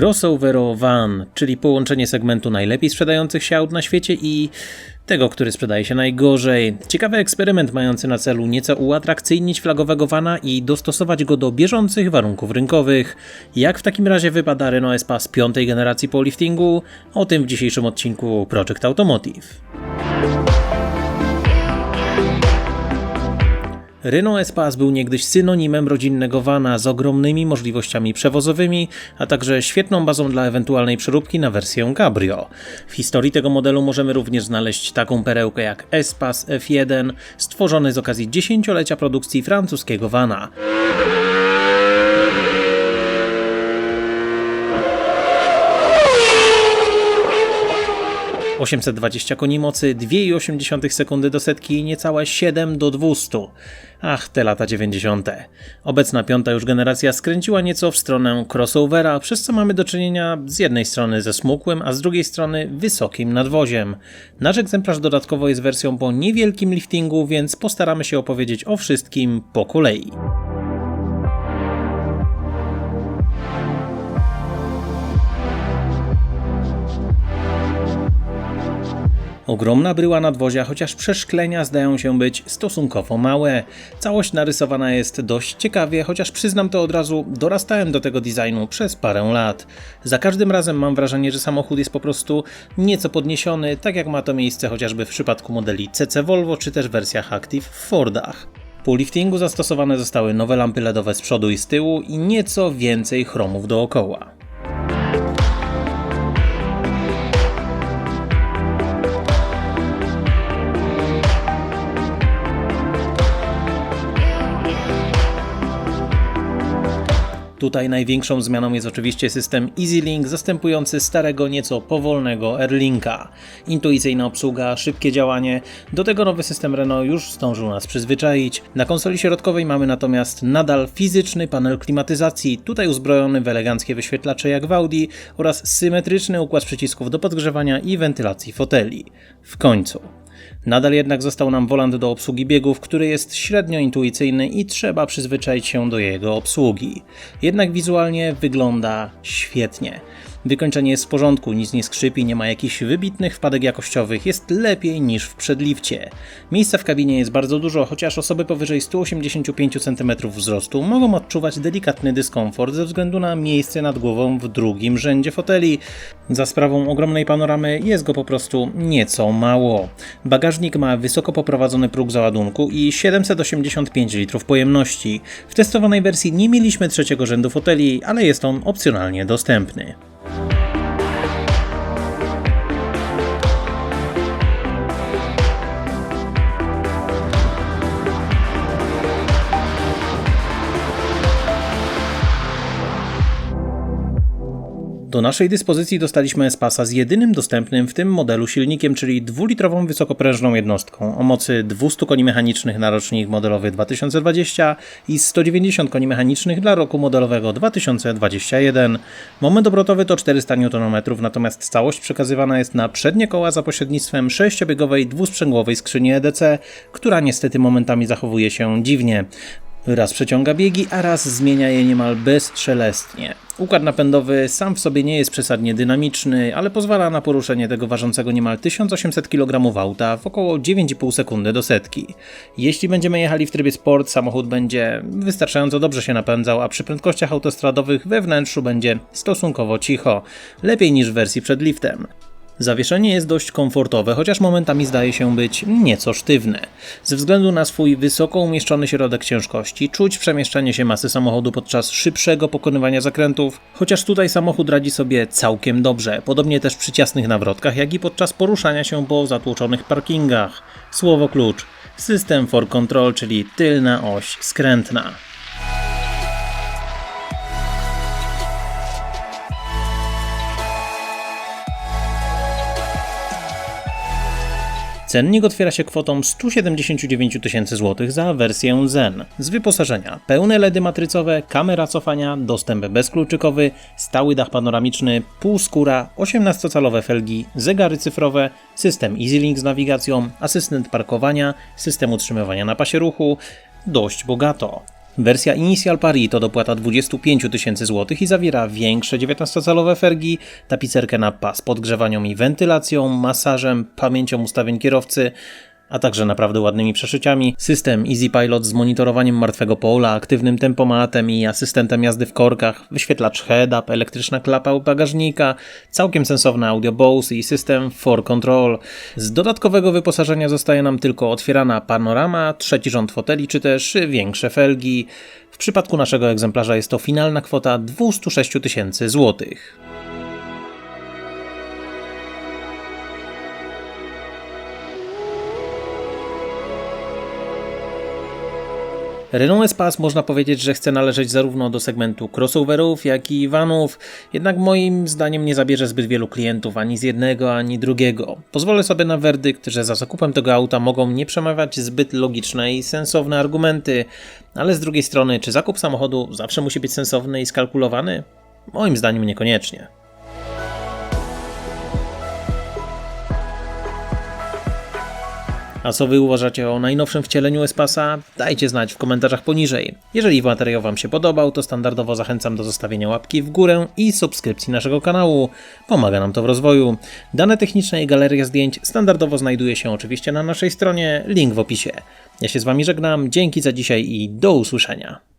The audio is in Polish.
Crossovero Van, czyli połączenie segmentu najlepiej sprzedających się aut na świecie i tego, który sprzedaje się najgorzej. Ciekawy eksperyment mający na celu nieco uatrakcyjnić flagowego vana i dostosować go do bieżących warunków rynkowych. Jak w takim razie wypada Renault Espace piątej generacji po liftingu? O tym w dzisiejszym odcinku Project Automotive. Renault Espace był niegdyś synonimem rodzinnego vana z ogromnymi możliwościami przewozowymi, a także świetną bazą dla ewentualnej przeróbki na wersję Cabrio. W historii tego modelu możemy również znaleźć taką perełkę jak Espace F1, stworzony z okazji dziesięciolecia produkcji francuskiego vana. 820 koni mocy, 2,8 sekundy do setki i niecałe 7 do 200. Ach, te lata 90. Obecna piąta już generacja skręciła nieco w stronę crossovera, przez co mamy do czynienia z jednej strony ze smukłym, a z drugiej strony wysokim nadwoziem. Nasz egzemplarz dodatkowo jest wersją po niewielkim liftingu, więc postaramy się opowiedzieć o wszystkim po kolei. Ogromna bryła nadwozia, chociaż przeszklenia zdają się być stosunkowo małe. Całość narysowana jest dość ciekawie, chociaż przyznam to od razu, dorastałem do tego designu przez parę lat. Za każdym razem mam wrażenie, że samochód jest po prostu nieco podniesiony, tak jak ma to miejsce chociażby w przypadku modeli CC Volvo czy też wersjach Active w Fordach. Po liftingu zastosowane zostały nowe lampy LEDowe z przodu i z tyłu i nieco więcej chromów dookoła. Tutaj największą zmianą jest oczywiście system EasyLink zastępujący starego nieco powolnego Airlinka. Intuicyjna obsługa, szybkie działanie, do tego nowy system Renault już zdążył nas przyzwyczaić. Na konsoli środkowej mamy natomiast nadal fizyczny panel klimatyzacji, tutaj uzbrojony w eleganckie wyświetlacze jak w Audi oraz symetryczny układ przycisków do podgrzewania i wentylacji foteli. W końcu. Nadal jednak został nam wolant do obsługi biegów, który jest średnio intuicyjny i trzeba przyzwyczaić się do jego obsługi. Jednak wizualnie wygląda świetnie. Wykończenie jest w porządku, nic nie skrzypi, nie ma jakichś wybitnych wpadek jakościowych, jest lepiej niż w przedlifcie. Miejsca w kabinie jest bardzo dużo, chociaż osoby powyżej 185 cm wzrostu mogą odczuwać delikatny dyskomfort ze względu na miejsce nad głową w drugim rzędzie foteli. Za sprawą ogromnej panoramy jest go po prostu nieco mało. Bagażnik ma wysoko poprowadzony próg załadunku i 785 litrów pojemności. W testowanej wersji nie mieliśmy trzeciego rzędu foteli, ale jest on opcjonalnie dostępny. Do naszej dyspozycji dostaliśmy Espasa z jedynym dostępnym w tym modelu silnikiem, czyli dwulitrową wysokoprężną jednostką o mocy 200 koni mechanicznych na rocznik modelowy 2020 i 190 koni mechanicznych dla roku modelowego 2021. Moment obrotowy to 400 Nm, natomiast całość przekazywana jest na przednie koła za pośrednictwem sześciobiegowej dwusprzęgłowej skrzyni EDC, która niestety momentami zachowuje się dziwnie. Raz przeciąga biegi, a raz zmienia je niemal bezstrzelestnie. Układ napędowy sam w sobie nie jest przesadnie dynamiczny, ale pozwala na poruszenie tego ważącego niemal 1800 kg auta w około 9,5 sekundy do setki. Jeśli będziemy jechali w trybie sport, samochód będzie wystarczająco dobrze się napędzał, a przy prędkościach autostradowych we wnętrzu będzie stosunkowo cicho, lepiej niż w wersji przed liftem. Zawieszenie jest dość komfortowe, chociaż momentami zdaje się być nieco sztywne. Ze względu na swój wysoko umieszczony środek ciężkości, czuć przemieszczanie się masy samochodu podczas szybszego pokonywania zakrętów, chociaż tutaj samochód radzi sobie całkiem dobrze, podobnie też przy ciasnych nawrotkach, jak i podczas poruszania się po zatłoczonych parkingach. Słowo klucz: system for control, czyli tylna oś skrętna. Cennik otwiera się kwotą 179 tysięcy złotych za wersję Zen. Z wyposażenia pełne LEDy matrycowe, kamera cofania, dostęp bezkluczykowy, stały dach panoramiczny, półskóra, 18-calowe felgi, zegary cyfrowe, system EasyLink z nawigacją, asystent parkowania, system utrzymywania na pasie ruchu. Dość bogato. Wersja Initial Paris to dopłata 25 tysięcy złotych i zawiera większe 19-calowe fergi, tapicerkę na pas podgrzewanią i wentylacją, masażem, pamięcią ustawień kierowcy, a także naprawdę ładnymi przeszyciami, system Easy Pilot z monitorowaniem martwego pola, aktywnym tempomatem i asystentem jazdy w korkach, wyświetlacz head-up, elektryczna klapa u bagażnika, całkiem sensowne audio Bose i system For Control. Z dodatkowego wyposażenia zostaje nam tylko otwierana panorama, trzeci rząd foteli czy też większe felgi. W przypadku naszego egzemplarza jest to finalna kwota 206 tysięcy złotych. Renault Espace można powiedzieć, że chce należeć zarówno do segmentu crossoverów, jak i vanów, jednak moim zdaniem nie zabierze zbyt wielu klientów ani z jednego, ani drugiego. Pozwolę sobie na werdykt, że za zakupem tego auta mogą nie przemawiać zbyt logiczne i sensowne argumenty, ale z drugiej strony, czy zakup samochodu zawsze musi być sensowny i skalkulowany? Moim zdaniem niekoniecznie. A co wy uważacie o najnowszym wcieleniu Espasa? Dajcie znać w komentarzach poniżej. Jeżeli materiał wam się podobał, to standardowo zachęcam do zostawienia łapki w górę i subskrypcji naszego kanału. Pomaga nam to w rozwoju. Dane techniczne i galeria zdjęć standardowo znajduje się oczywiście na naszej stronie, link w opisie. Ja się z wami żegnam, dzięki za dzisiaj i do usłyszenia.